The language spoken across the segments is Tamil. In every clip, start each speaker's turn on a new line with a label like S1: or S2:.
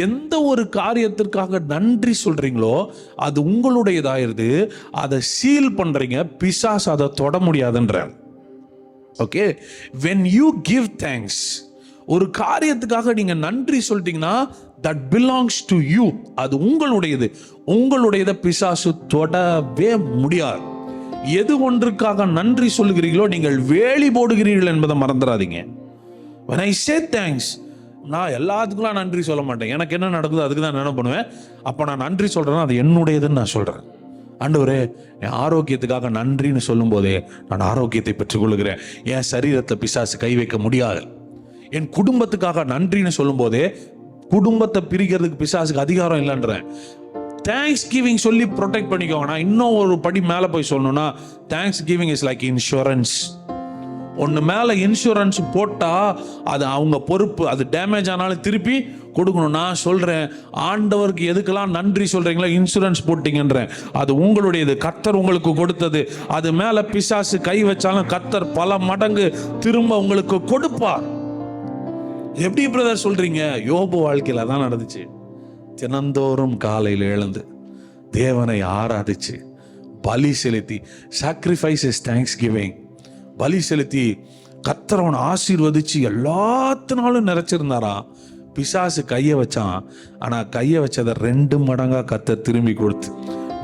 S1: எந்த ஒரு காரியத்திற்காக நன்றி சொல்றீங்களோ அது உங்களுடையதாயிருது அதை சீல் பண்றீங்க. பிசாஸ் அதை தொட முடியாதுன்றார். Okay when you give thanks ஒரு காரியத்துக்காக நீங்க நன்றி சொல்லிட்டீங்கன்னா தட் பிலாங்ஸ் டு யூ அது உங்களுடையது. உங்களுடையதை பிசாசு தொடவே முடியாது. எது ஒன்றுக்காக நன்றி சொல்லுகிறீர்களோ நீங்கள் வேலி போடுகிறீர்கள் என்பதை மறந்துடாதீங்க when I say தேங்க்ஸ் நான் எல்லாத்துக்குலாம் நன்றி சொல்ல மாட்டேன். எனக்கு என்ன நடக்குதோ அதுக்கு தான் என்ன பண்ணுவேன். அப்போ நான் நன்றி சொல்கிறேன்னா அது என்னுடையதுன்னு நான் சொல்கிறேன் ஆண்டவரே என் ஆரோக்கியத்துக்காக நன்றின்னு சொல்லும்போதே நான் ஆரோக்கியத்தை பெற்றுக்கொள்கிறேன். என் சரீரத்தில் பிசாசு கை வைக்க முடியாது. என் குடும்பத்துக்காக நன்றின்னு சொல்லும்போதே குடும்பத்தை பிரிக்கிறதுக்கு பிசாசுக்கு அதிகாரம் இல்லைன்றேன். தேங்க்ஸ் கிவிங் சொல்லி ப்ரொடெக்ட் பண்ணிக்கோங்க. நான் இன்னும் ஒரு படி மேலே போய் சொல்லணும்னா thanks giving is like insurance ஒன்று மேலே இன்சூரன்ஸ் போட்டால் அது அவங்க பொறுப்பு அது டேமேஜ் ஆனாலும் திருப்பி கொடுக்கணும். நான் சொல்கிறேன் ஆண்டவருக்கு எதுக்கெல்லாம் நன்றி சொல்கிறீங்களோ இன்சூரன்ஸ் போட்டிங்கன்றேன். அது உங்களுடையது கத்தர் உங்களுக்கு கொடுத்தது. அது மேலே பிசாசு கை வச்சாலும் கத்தர் பல மடங்கு திரும்ப உங்களுக்கு கொடுப்பார். எப்படி பிரதர் சொல்கிறீங்க யோபு வாழ்க்கையில் தான் நடந்துச்சு. தினந்தோறும் காலையில் எழுந்து தேவனை ஆராதிச்சு பலி செலுத்தி சாக்ரிஃபைஸ் இஸ் தேங்க்ஸ் கிவிங் பலி செலுத்தி கத்தரவனை ஆசீர்வதிச்சு எல்லாத்தினாலும் நிறைச்சிருந்தாரா? பிசாசு கையை வச்சான். ஆனால் கையை வச்சதை ரெண்டு மடங்காக கத்தர் திரும்பி கொடுத்து.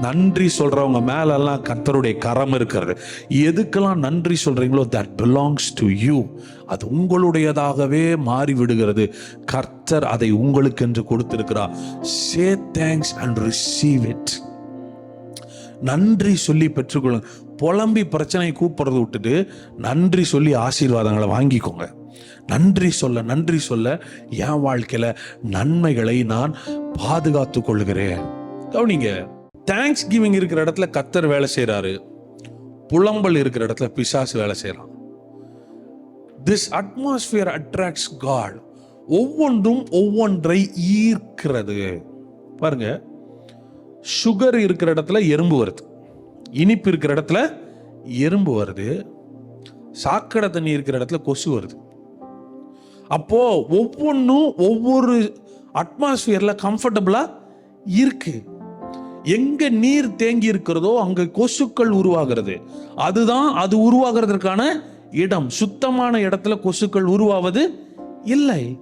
S1: நன்றி சொல்கிறவங்க மேலெல்லாம் கத்தருடைய கரம் இருக்கிறது. எதுக்கெல்லாம் நன்றி சொல்கிறீங்களோ தட் பிலாங்ஸ் டு யூ அது உங்களுடையதாகவே மாறி விடுகிறது கர்த்தர் அதை உங்களுக்கென்று கொடுத்திருக்கிறார் say thanks and receive it நன்றி சொல்லி பெற்றுக்கொள்ளுங்க புலம்பி பிரச்சனை கூப்பிட்றது விட்டுட்டு நன்றி சொல்லி ஆசீர்வாதங்களை வாங்கிக்கோங்க. நன்றி சொல்ல நன்றி சொல்ல என் வாழ்க்கையில நன்மைகளை நான் பாதுகாத்து கொள்கிறேன். கவனிங்க தேங்க்ஸ் கிவிங் இருக்கிற இடத்துல கத்தர் வேலை செய்கிறாரு புலம்பல் இருக்கிற இடத்துல பிசாசு வேலை செய்கிறான் திஸ் அட்மாஸ்பியர் அட்ராக்ட்ஸ் காட் ஒவ்வொன்றும் ஒவ்வொன்றை ஈர்க்கிறது. பாருங்க சுகர் இருக்கிற இடத்துல எறும்பு வருது. இனிப்பு இருக்கிற இடத்துல எறும்பு வருது சாக்கடை தண்ணி இருக்கிற இடத்துல கொசு வருது. அப்போ ஒவ்வொன்றும் ஒவ்வொரு அட்மாஸ்பியர்ல கம்ஃபர்டபுளா இருக்கு. எங்க நீர் தேங்கி இருக்கிறதோ அங்க கொசுக்கள் உருவாகிறது. அதுதான் அது உருவாகிறதுக்கான இடம். சுத்தமான இடத்துல கொசுக்கள் உருவாவது இல்லை.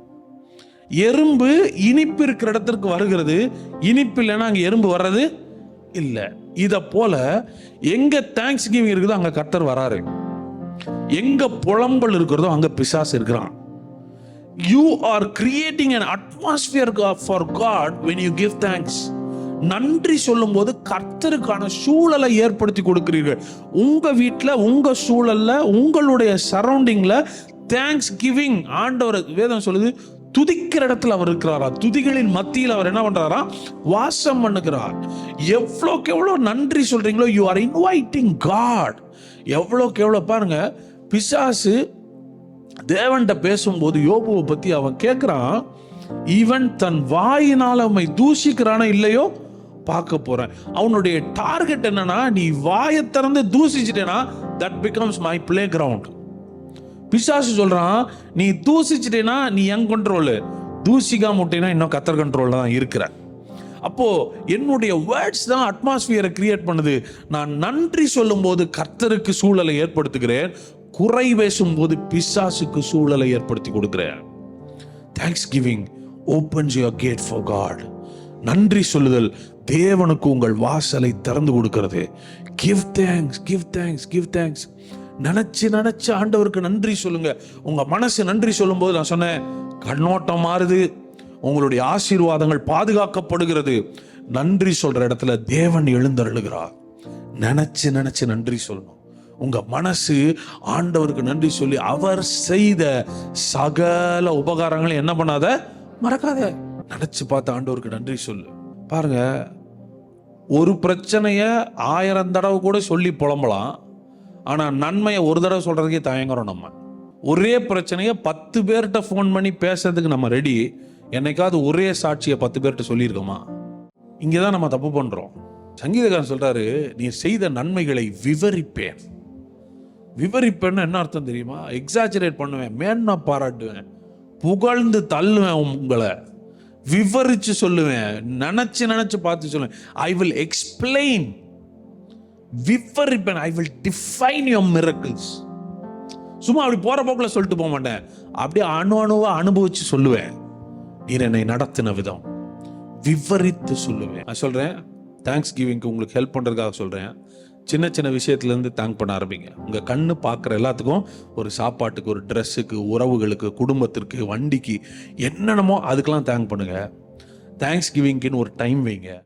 S1: எறும்பு இனிப்பு இருக்கிற இடத்திற்கு வருகிறது. இனிப்பு இல்லைன்னா அங்கே எறும்பு வர்றது இல்லை. இதை போல எங்க தேங்க்ஸ் கிவிங் இருக்குதோ அங்க கர்த்தர் வராரு. எங்க புலம்பல் இருக்கிறதோ அங்க பிசாஸ் இருக்கிறான். You are creating an atmosphere for God when you give thanks நன்றி சொல்லும்போது கர்த்தருக்கான சூழலை ஏற்படுத்தி கொடுக்கிறீர்கள். உங்க வீட்டில் உங்க சூழல்ல உங்களுடைய சரௌண்டிங்ல தேங்க்ஸ் கிவிங் ஆண்டவர் வேதம் சொல்லுது துதிக்கிற இடத்துல அவர் இருக்கிறாரா? துதிகளின் மத்தியில் அவர் என்ன பண்றாரா? வாசம் பண்ணுகிறார். எவ்வளோக்கு எவ்வளோ நன்றி சொல்றீங்களோ யூ ஆர் இன்வைட்டிங் காட் எவ்வளோக்கு எவ்வளோ பாருங்க பிசாசு தேவன்கிட்ட பேசும்போது யோபுவை பத்தி அவன் கேட்கிறான் இவன் தன் வாயினால் அவனை தூஷிக்கிறானா இல்லையோ பார்க்க போறேன். அவனுடைய டார்கெட் என்னன்னா நீ வாயை திறந்து தூசிச்சிட்டேனா that becomes my playground பிசாசு சொல்றான் நீ தூசிச்சிட்டேனா நீ என் கண்ட்ரோலு தூசிக்காம விட்டேன்னா இன்னும் கத்தர் கண்ட்ரோலில் தான் இருக்கிற அப்போ என்னுடைய வேர்ட்ஸ் தான் அட்மாஸ்பியரை கிரியேட் பண்ணுது. நான் நன்றி சொல்லும்போது கர்த்தருக்கு சூழலை ஏற்படுத்துகிறேன். குறை பேசும்போது பிசாசுக்கு சூழலை ஏற்படுத்தி கொடுக்குறேன். Thanks giving opens your gate for God நன்றி சொல்லுதல் தேவனுக்கு உங்கள் வாசலை திறந்து கொடுக்கிறது. Give thanks give thanks give thanks நினச்சி நினச்சி ஆண்டவருக்கு நன்றி சொல்லுங்க. உங்கள் மனசு நன்றி சொல்லும்போது நான் சொன்னேன் கண்ணோட்டம் மாறுது. உங்களுடைய ஆசீர்வாதங்கள் பாதுகாக்கப்படுகிறது. நன்றி சொல்கிற இடத்துல தேவன் எழுந்தருளுகிறார். நினச்சி நினச்சி நன்றி சொல்லணும். உங்க மனசு ஆண்டவருக்கு நன்றி சொல்லி அவர் செய்த சகல உபகாரங்களை என்ன பண்ணாத? மறக்காத. நினச்சி பார்த்து ஆண்டவருக்கு நன்றி சொல்லு. பாருங்க ஒரு பிரச்சனையை ஆயிரம் தடவை கூட சொல்லி புலம்பலாம். ஆனால் நன்மையை ஒரு தடவை சொல்கிறதுக்கே தயங்குறோம் நம்ம. ஒரே பிரச்சனையை பத்து பேர்கிட்ட ஃபோன் பண்ணி பேசுறதுக்கு நம்ம ரெடி என்னைக்காவது ஒரே சாட்சியை பத்து பேர்கிட்ட சொல்லியிருக்கோமா? இங்கே தான் நம்ம தப்பு பண்ணுறோம் சங்கீதக்காரன் சொல்கிறாரு நீ செய்த நன்மைகளை விவரிப்பேன். விவரிப்பேன்னு என்ன அர்த்தம் தெரியுமா? எக்ஸாஜரேட் பண்ணுவேன் மேன்மை பாராட்டுவேன் புகழ்ந்து தள்ளுவேன் உங்களை. விவரிச்சு சொல்லுவேன் நினச்சி நினச்சி பார்த்து சொல்லுவேன். I will explain விவரிப்பேன். I will define your miracles சும்மா அப்படி போற போக்கில் சொல்லிட்டு போக மாட்டேன். அப்படியே அணு அணுவா அனுபவிச்சு சொல்லுவேன். நீர் என்னை நடத்தின விதம். விவரித்து சொல்லுவேன். நான் சொல்றேன் தேங்க்ஸ் கிவிங்க்கு உங்களுக்கு ஹெல்ப் பண்றதுக்காக சொல்றேன். சின்ன சின்ன விஷயத்துல இருந்து தேங்க் பண்ண ஆரம்பிங்க. உங்க கண்ணு பார்க்குற எல்லாத்துக்கும் ஒரு சாப்பாட்டுக்கு ஒரு ட்ரெஸ்ஸுக்கு உறவுகளுக்கு குடும்பத்திற்கு வண்டிக்கு என்னென்னமோ அதுக்கெல்லாம் தேங்க் பண்ணுங்க. தேங்க்ஸ் கிவிங்க்குன்னு ஒரு டைம் வைங்க.